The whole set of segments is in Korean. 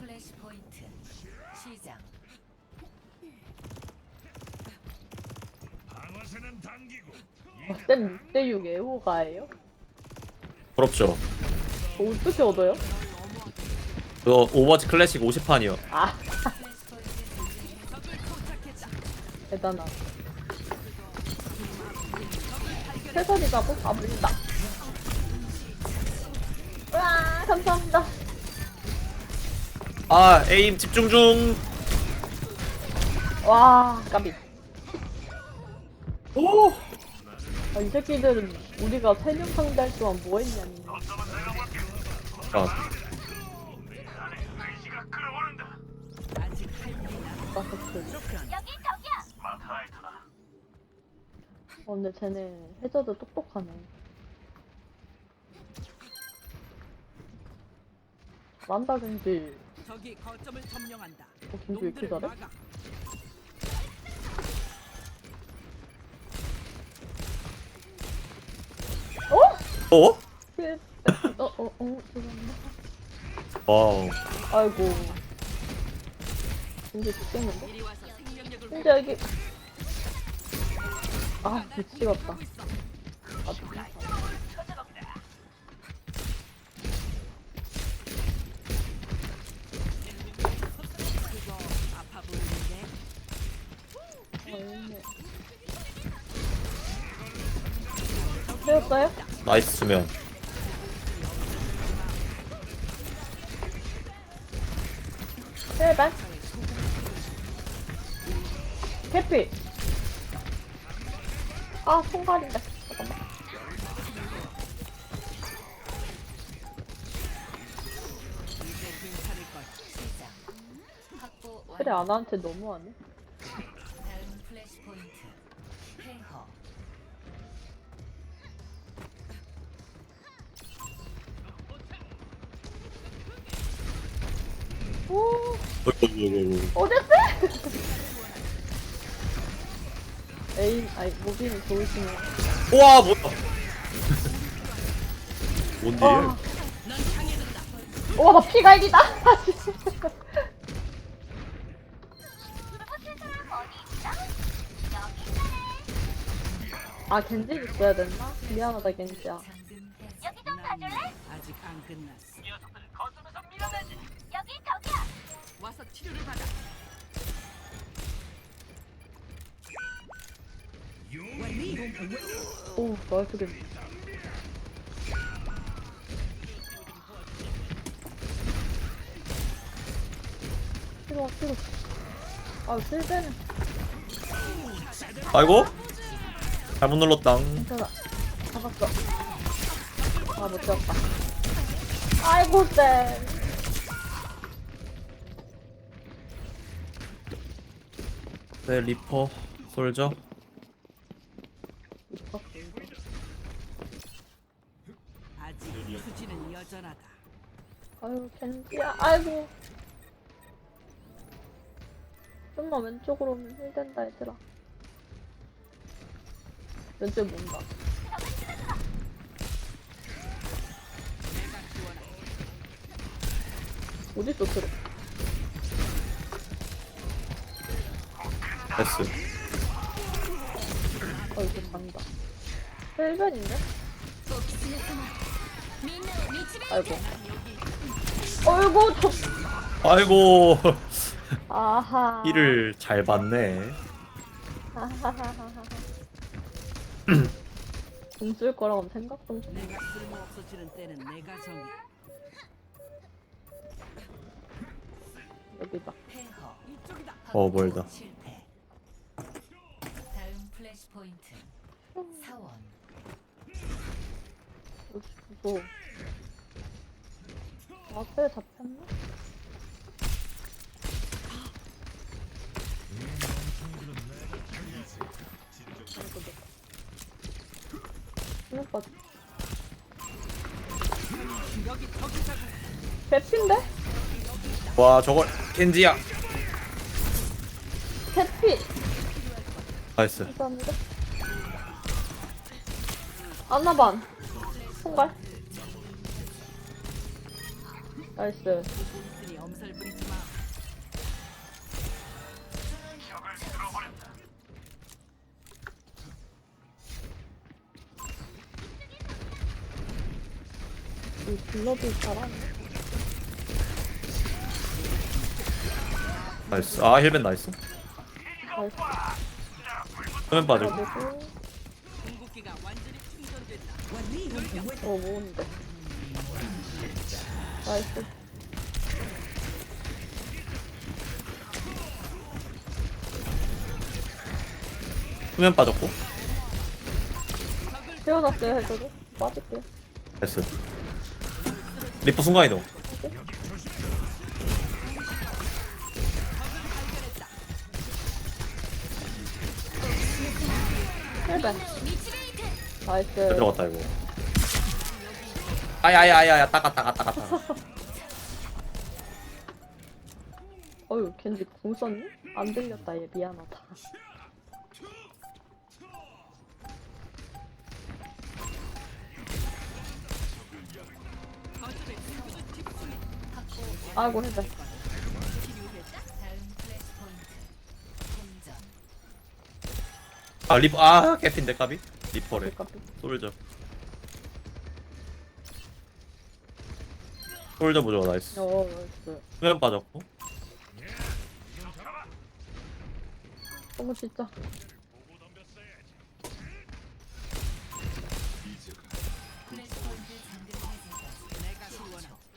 플래시 포인트 시작. 방어선은 당기고 쌤 6대6 애호가예요? 부럽죠. 저 어떻게 얻어요? 그거 오버워치 클래식 50판이요. 아 플래시 포인트 대단하 최선이라고? 아 물린다 와 감사합니다 아 에임 집중 중. 와 까비 오. 아, 이 새끼들은 우리가 세명 상대할 동안 뭐 했냐니 아, 끌어오른다. 마스크 어 근데 쟤네 해저드 똑똑하네 gen지 적이 거점을 점령한다. 어 gen지 왜 이렇게 놈들을 잘해? 막아. 어? 어? 힐 어? 어? 어? 죄송합니다 와우. 아이고 gen지 죽겠는데? 이리 와서 생명력을 gen지 여기 아 미치겠다 아, 되었어요? 나이스 수면. 제발 해피 아 손가락인데 잠깐만. 그래 아나한테 너무하네 오 어이구, 어딨어? 에임 아니 무비는 좋으시네 우와 뭐야? 뭔 일? 와. 와 피갈기다 아 겐지 있어야 됐나? 미안하다 겐지야. 여기 좀 봐줄래? 아직 안 끝났어. 여기 저기야. 와서 치료를 받아. 오 나이스 겐지 싫어 싫어 아 실제는 아이고. 잘못 눌렀당. 괜찮아 잡았어 아 못 잡았다 아이고 쌤 네 리퍼 솔저. 아직 여전하다. 아유 겐지야 아이고 좀만 왼쪽으로 오면 힐 된다 얘들아 왼쪽 뭔가 어딨어 그래 됐스. 어 이거 간다 헬벤인데? 아이고 어이구 저 아이고. 아하 일을 잘 봤네. 아하하하하 거라고 생각도 못 내가 쓸모 없어지는 때는 내가 정해. 여기다. 어 멀다. 실 플래시 포인트 사원. 무서워 앞에 잡혔나? 개피인데? 와 저걸 켄지야. 나이스. 감사합니다 안나반 총괄 나이스. 이 블러드 잘하네. 나이스. 아 힐벤 나이스. 나이스. 그리고 궁극기가 완전히 충전됐다. 어 모은데. 나이스. 수면 빠졌고. 태어났어요 해줘도 빠질게. 됐어. 리프 순간이동. 헬벤. 나이스. 잘 들어갔다 이거. 아야야야야 따가 따가 따가 따가. 어휴 겐지 공 썼니? 안 들렸다 얘 미안하다. 아이고 헬벤. 아 리프 아 개핀데 까비. 리퍼래. 솔저. 솔저 보조 나이스. 어 나이스. 수면 빠졌고. 너무 진짜.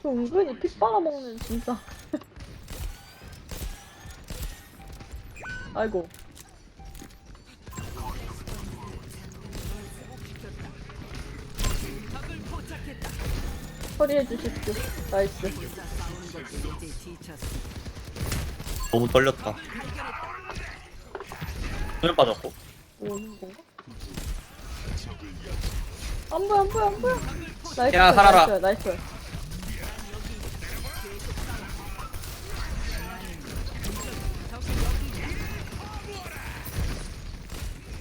저 은근히 피 빨아먹는 진짜. 아이고. 처리해 주십시오. 나이스. 너무 떨렸다. 수면 빠졌고. 오는 건가? 안 보여 안 보여 안 보여. 나이스. 야, 살아라. 나이스. 나이스.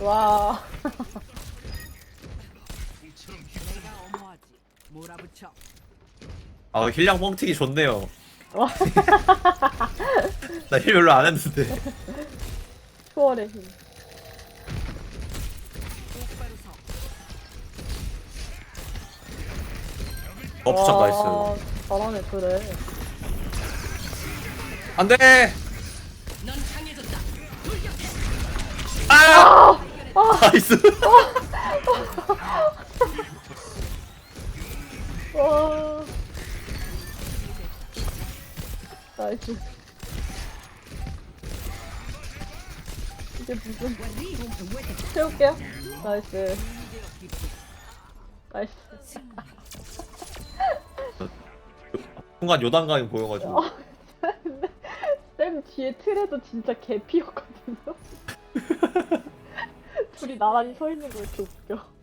와. 몰아붙여. 아 힐량 뻥튀기 좋네요. 와. 나힐 별로 안 했는데. 초월의 힘. 똑바로 서. 어 부착 와, 나이스. 잘하네 그래. 안돼. 넌 강해졌다. 돌격해. 아 나이스. 나이스. 이게 무슨 채울게요. 나이스. 나이스. 순간 요단감이 보여가지고. 쌤 뒤에 틀에도 진짜 개피였거든요. 둘이 나란히 서 있는 거 이렇게 웃겨.